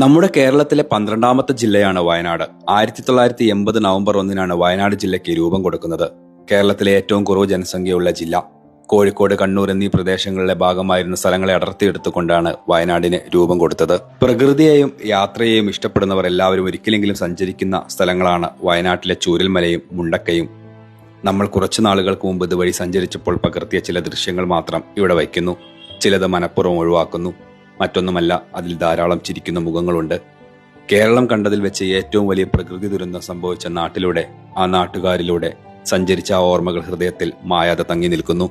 നമ്മുടെ കേരളത്തിലെ പന്ത്രണ്ടാമത്തെ ജില്ലയാണ് വയനാട്. ആയിരത്തി തൊള്ളായിരത്തി എൺപത് നവംബർ ഒന്നിനാണ് വയനാട് ജില്ലയ്ക്ക് രൂപം കൊടുക്കുന്നത്. കേരളത്തിലെ ഏറ്റവും കുറവ് ജനസംഖ്യയുള്ള ജില്ല. കോഴിക്കോട് കണ്ണൂർ എന്നീ പ്രദേശങ്ങളിലെ ഭാഗമായിരുന്ന സ്ഥലങ്ങളെ അടർത്തിയെടുത്തുകൊണ്ടാണ് വയനാടിന് രൂപം കൊടുത്തത്. പ്രകൃതിയെയും യാത്രയെയും ഇഷ്ടപ്പെടുന്നവർ എല്ലാവരും ഒരിക്കലെങ്കിലും സഞ്ചരിക്കുന്ന സ്ഥലങ്ങളാണ് വയനാട്ടിലെ ചൂരൽമലയും മുണ്ടക്കയും. നമ്മൾ കുറച്ചു നാളുകൾക്ക് മുമ്പ് ഇതുവഴി സഞ്ചരിച്ചപ്പോൾ പകർത്തിയ ചില ദൃശ്യങ്ങൾ മാത്രം ഇവിടെ വയ്ക്കുന്നു. ചിലത് മനഃപൂർവം ഒഴിവാക്കുന്നു. മറ്റൊന്നുമല്ല അതിൽ ധാരാളം ചിരിക്കുന്ന മുഖങ്ങളുണ്ട്. കേരളം കണ്ടതിൽ വെച്ച് ഏറ്റവും വലിയ പ്രകൃതി ദുരന്തം സംഭവിച്ച നാട്ടിലൂടെ ആ നാട്ടുകാരിലൂടെ സഞ്ചരിച്ച ആ ഓർമ്മകൾ ഹൃദയത്തിൽ മായാതെ തങ്ങി നിൽക്കുന്നു.